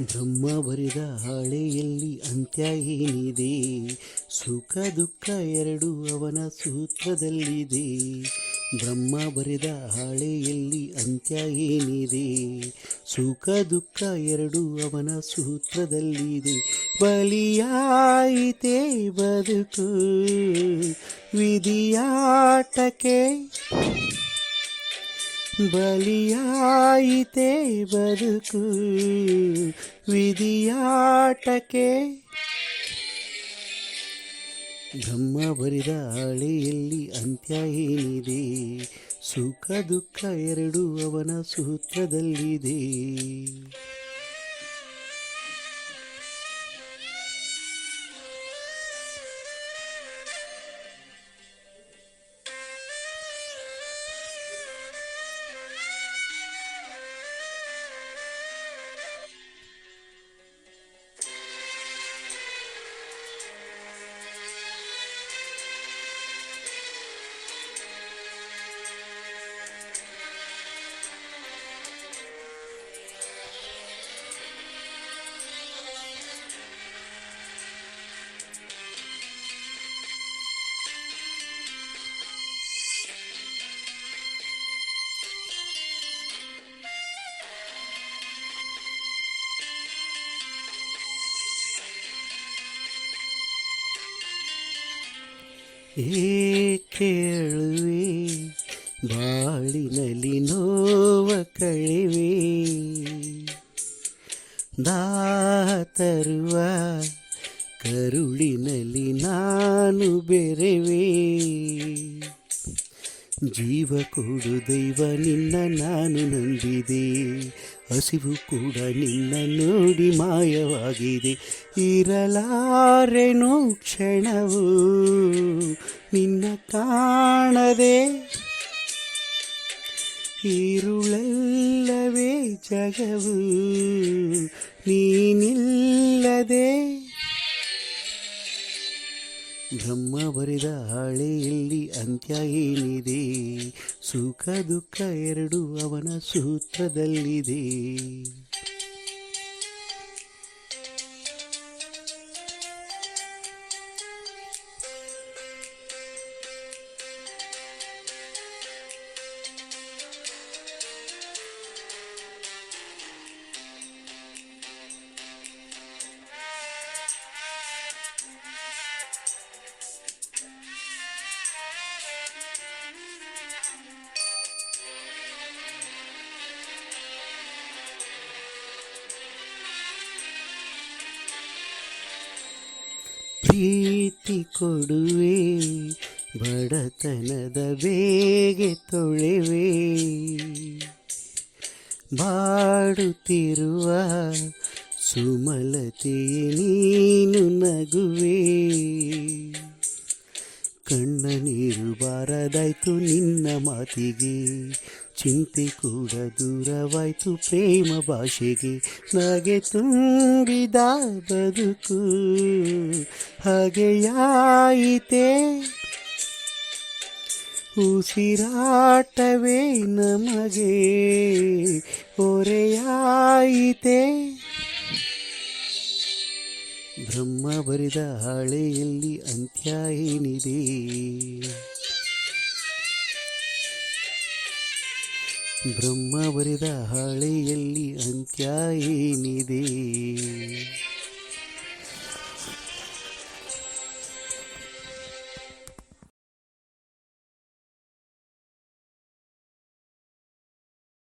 ಬ್ರಹ್ಮ ಬರಿದ ಹಾಳೆಯಲ್ಲಿ ಅಂತ್ಯ ಏನಿದೆ? ಸುಖ ದುಃಖ ಎರಡು ಅವನ ಸೂತ್ರದಲ್ಲಿದೆ. ಬ್ರಹ್ಮ ಬರೆದ ಹಾಳೆಯಲ್ಲಿ ಅಂತ್ಯ ಏನಿದೆ? ಸುಖ ದುಃಖ ಎರಡು ಅವನ ಸೂತ್ರದಲ್ಲಿದೆ. ಬಲಿಯಾಯಿತೇ ಬದುಕು ವಿಧಿಯಾಟಕ್ಕೆ ಬಲಿಯಾಯಿತೇ ಬದುಕು ವಿಧಿಯಾಟಕ್ಕೆ. ಬ್ರಹ್ಮ ಬರಿದ ಹಳೆಯಲ್ಲಿ ಅಂತ್ಯ ಏನಿದೆ? ಸುಖ ದುಃಖ ಎರಡು ಅವನ ಸೂತ್ರದಲ್ಲಿದೆ. ಕೇಳುವೆ ಬಾಳಿನಲ್ಲಿ ನೋವ ಕಳೆವೆ. ದಾತರುವ ಕರುಳಿನಲ್ಲಿ ನಾನು ಬೆರೆವೆ. ಜೀವ ಕೊಡು ದೈವ, ನಿನ್ನ ನಾನು ನಂಬಿದೆ. ಹಸಿವು ಕೂಡ ನಿನ್ನ ನೋಡಿ ಮಾಯವಾಗಿದೆ. ಇರಲಾರೆನು ಕ್ಷಣವು ನಿನ್ನ ಕಾಣದೆ. ಇರುಳಲ್ಲವೇ ಜಗವು ನೀನಿಲ್ಲದೆ. ಬ್ರಹ್ಮ ಬರೆದ ಹಾಳೆಯಲ್ಲಿ ಅಂತ್ಯ ಏನಿದೆ? ಸುಖ ದುಃಖ ಎರಡು ಅವನ ಸೂತ್ರದಲ್ಲಿದೆ. ಪ್ರೀತಿ ಕೊಡುವೆ ಬಡತನದ ಬೇಗೆ ತೊಳೆವೆ. ಬಾಡುತ್ತಿರುವ ಸುಮಲತೆಯೇ ನೀನು ನಗುವೆ. ಕಣ್ಣ ನೀರು ಬಾರದಾಯ್ತು ನಿನ್ನ ಮಾತಿಗೆ ಚಿಂತೆ ಕೂಡ ದೂರವಾಯ್ತು ಪ್ರೇಮ ಭಾಷೆಗೆ. ನಗೆ ತುಂಬಿದ ಬದುಕು ಹಾಗೆಯಾಯಿತೆ ಉಸಿರಾಟವೇ ನಮಗೆ ಹೊರೆಯಾಯಿತೆ? ಬ್ರಹ್ಮ ಬರಿದ ಹಾಳೆಯಲ್ಲಿ ಅಂತ್ಯ ಏನಿದೆ? ಬ್ರಹ್ಮ ಬರೆದ ಹಾಳೆಯಲ್ಲಿ ಅಂತ್ಯ ಏನಿದೆ?